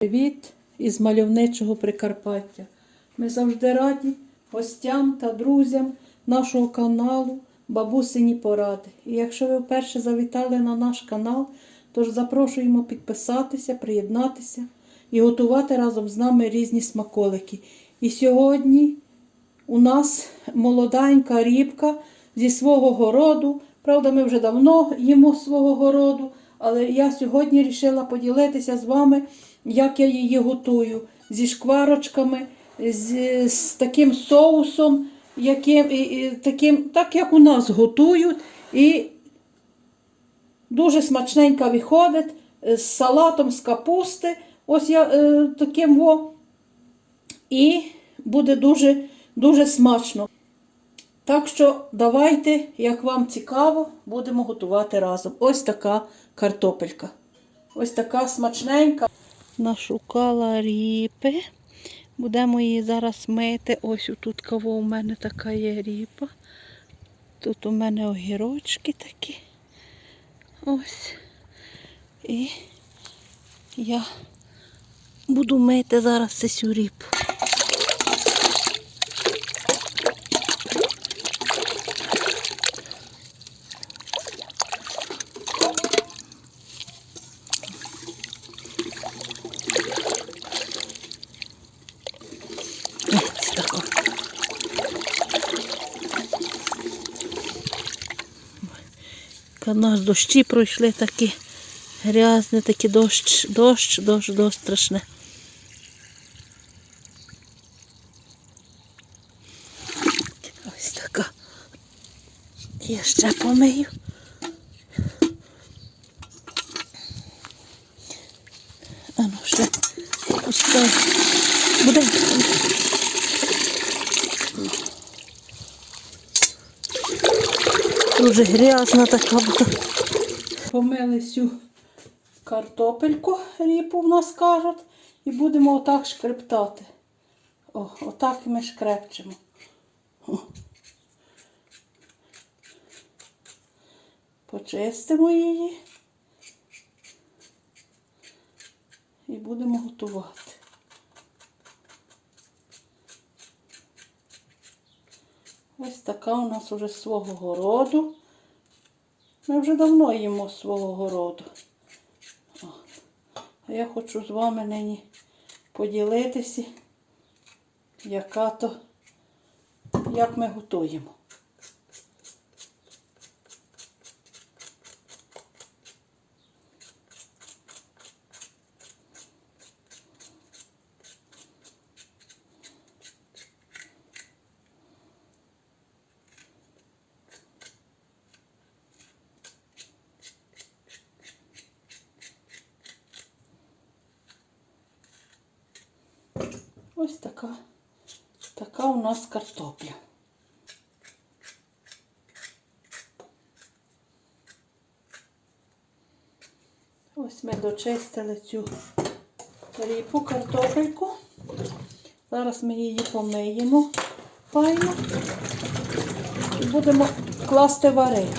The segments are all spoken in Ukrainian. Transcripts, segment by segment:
Привіт із мальовничого Прикарпаття. Ми завжди раді гостям та друзям нашого каналу Бабусині Поради. І якщо ви вперше завітали на наш канал, тож запрошуємо підписатися, приєднатися і готувати разом з нами різні смаколики. І сьогодні у нас молоденька рібка зі свого городу. Правда, ми вже давно їмо свого городу, але я сьогодні вирішила поділитися з вами, як я її готую. Зі шкварочками, з, з таким соусом, яким, і, і, таким, так як у нас готують. І дуже смачненька виходить е, з салатом з капусти. Ось я е, таким во. І буде дуже, дуже смачно. Так що давайте, як вам цікаво, будемо готувати разом. Ось така картопелька. Ось така смачненька. Нашукала ріпи. Будемо її зараз мити. Ось тут кого у мене така є ріпа. Тут у мене огірочки такі. Ось. І я буду мити зараз цю ріпу. Ка нас дощі пройшли такі грязні, такі дощ, дощ, дощ, дощ страшне. Ось така. Я ще помию. А ну ще пускай. Буде. Дуже грязна така. Помили всю картопельку, ріпу в нас кажуть, і будемо отак шкрептати. О, отак ми шкрепчемо. О. Почистимо її і будемо готувати. Ось така у нас уже свого городу. Ми вже давно їмо свого городу. А я хочу з вами нині поділитися, яка то, як ми готуємо. Ось така, така у нас картопля. Ось ми дочистили цю ріпу картопельку. Зараз ми її помиємо файно і будемо класти варити.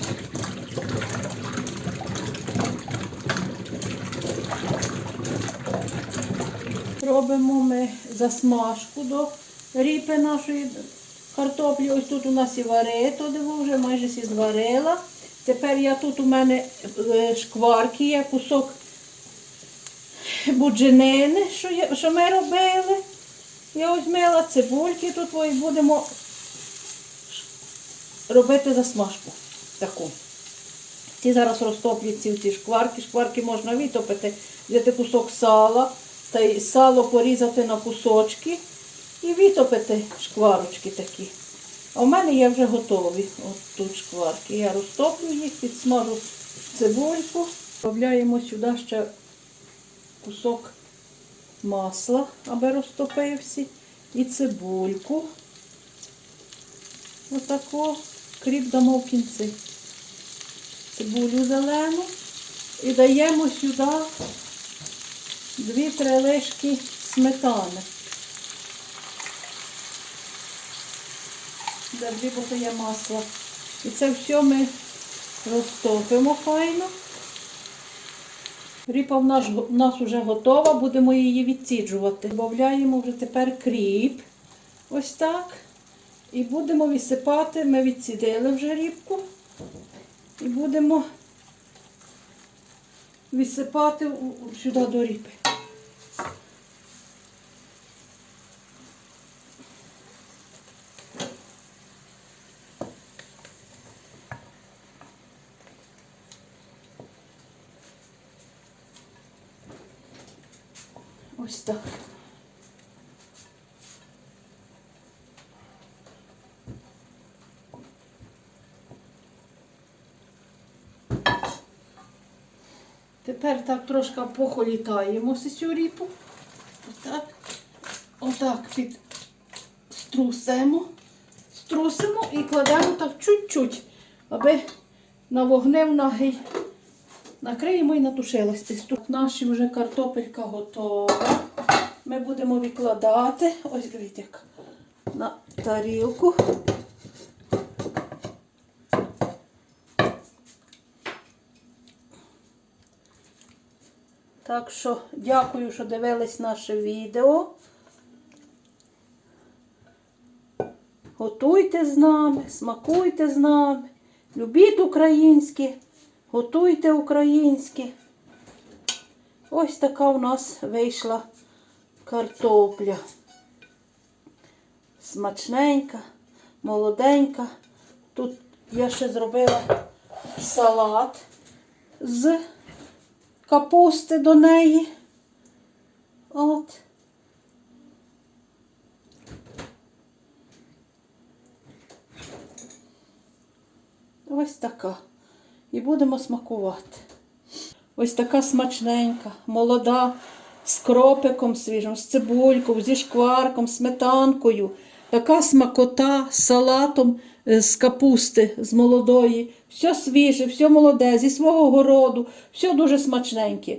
Робимо ми засмажку до ріпи нашої картоплі. Ось тут у нас і варито, диво, вже майже всі зварила. Тепер я тут у мене е, шкварки, є кусок будженини, що, я, що ми робили. Я ось мила цибульки тут і будемо робити засмажку таку. Ці зараз розтоплять ці ці шкварки. Шкварки можна витопити, взяти кусок сала, та сало порізати на кусочки і витопити шкварочки такі. А в мене є вже готові. От тут шкварки. Я розтоплю їх, підсмажу цибульку. Вставляємо сюди ще кусок масла, аби розтопився. І цибульку. Отако. Кріп дамо в кінці. Цибулю зелену. І даємо сюди дві-три лишки сметани. Де дві бутилі масла. І це все ми розтопимо файно. Ріпа в нас, в нас вже готова, будемо її відсіджувати. Додаємо вже тепер кріп. Ось так. І будемо висипати. Ми відсідили вже рібку. І будемо у- сюди до ріпи. Ось так. Тепер так трошки похолітаємо цю ріпу. Отак. Отак під струсимо. Струсимо і кладемо так чуть-чуть, аби на вогнев нагий. Накриємо і натушилась. Наші вже картопелька готова. Ми будемо викладати. Ось дивіться, на тарілку. Так що дякую, що дивились наше відео. Готуйте з нами, смакуйте з нами, любіть українське, готуйте українське. Ось така у нас вийшла картопля. Смачненька, молоденька. Тут я ще зробила салат з капусти до неї. От. Ось така. І будемо смакувати. Ось така смачненька, молода, з кропиком свіжим, з цибулькою, зі шкварком, сметанкою. Така смакота з салатом е, з капусти, з молодої. Все свіже, все молоде, зі свого городу, все дуже смачненьке.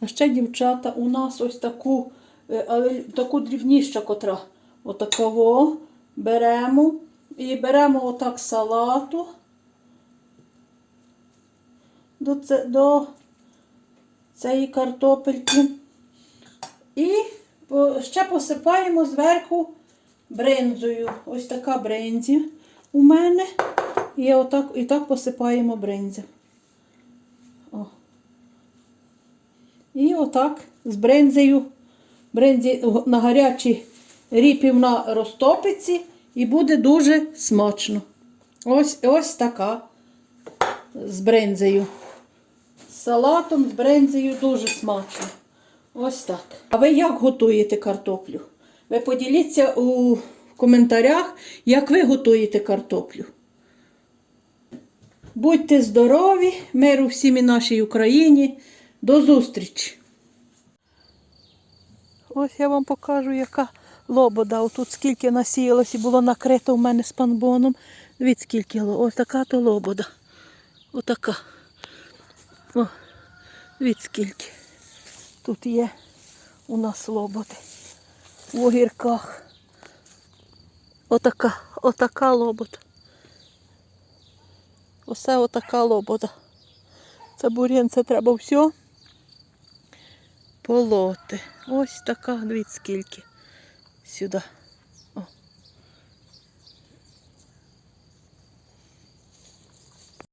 А ще, дівчата, у нас ось таку, е, таку дрібніща котра. Отаково беремо і беремо отак салату до, це, до цієї картопельки. І ще посипаємо зверху бринзою. Ось така бринзі у мене. І, отак, і так посипаємо бринзю. О. І отак з бринзею. Бринзі на гарячій ріпі вона розтопиться і буде дуже смачно. Ось, ось така з бринзею. Салатом з бринзею дуже смачно. Ось так. А ви як готуєте картоплю? Ви поділіться у коментарях, як ви готуєте картоплю. Будьте здорові, миру всім і нашій Україні. До зустрічі! Ось я вам покажу, яка лобода. Отут скільки насіялось і було накрито в мене з панбоном. Дивіться, скільки. Ось така то лобода. Отака. Дивіться, скільки. Тут є у нас лободи. В огірках. Отака, отака лобота. Оце отака лобота. Це бур'ян, це треба все полоти. Ось така, дивіться скільки. Сюди.